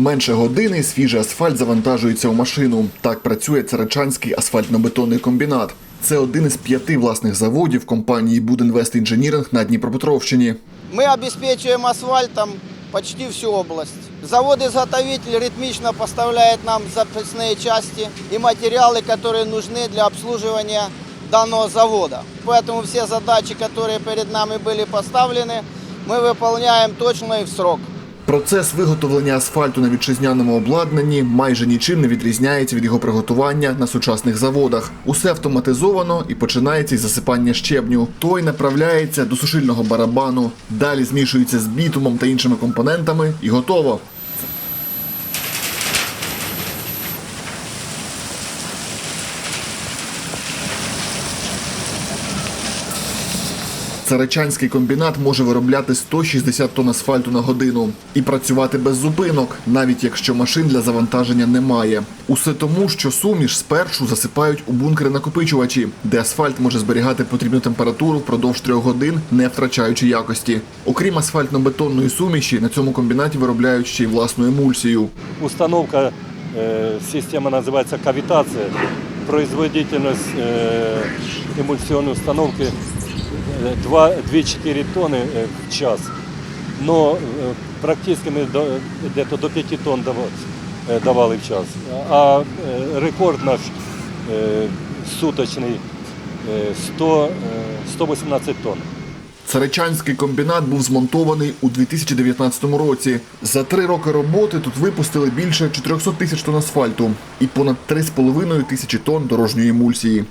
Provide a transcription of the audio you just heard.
Менше години свіжий асфальт завантажується у машину. Так працює Царичанський асфальтно-бетонний комбінат. Це один із п'яти власних заводів компанії Будінвест Інженіринг на Дніпропетровщині. Мы обеспечиваем асфальтом почти всю область. Завод-изготовитель ритмично поставляет нам запасные части и материалы, которые нужны для обслуживания данного завода. Поэтому все задачи, которые перед нами были поставлены, мы выполняем точно и в срок. Процес виготовлення асфальту на вітчизняному обладнанні майже нічим не відрізняється від його приготування на сучасних заводах. Усе автоматизовано і починається із засипання щебню. Той направляється до сушильного барабану, далі змішується з бітумом та іншими компонентами і готово. Царичанський комбінат може виробляти 160 тонн асфальту на годину і працювати без зупинок, навіть якщо машин для завантаження немає. Усе тому, що суміш спершу засипають у бункери накопичувачі, де асфальт може зберігати потрібну температуру впродовж трьох годин, не втрачаючи якості. Окрім асфальтно-бетонної суміші, на цьому комбінаті виробляють ще й власну емульсію. Установка э, система называется кавитация. Производительность э, эмульсионной установки э, 2 2-4 тонны э, в час. Но э, практически мы до, где-то до 5 тонн давали, э, давали в час. А э, рекорд наш э, суточный э, 100, э, 118 тонн. Царичанський комбінат був змонтований у 2019 році. За три роки роботи тут випустили більше 400 тисяч тонн асфальту і понад 3,5 тисячі тонн дорожньої емульсії.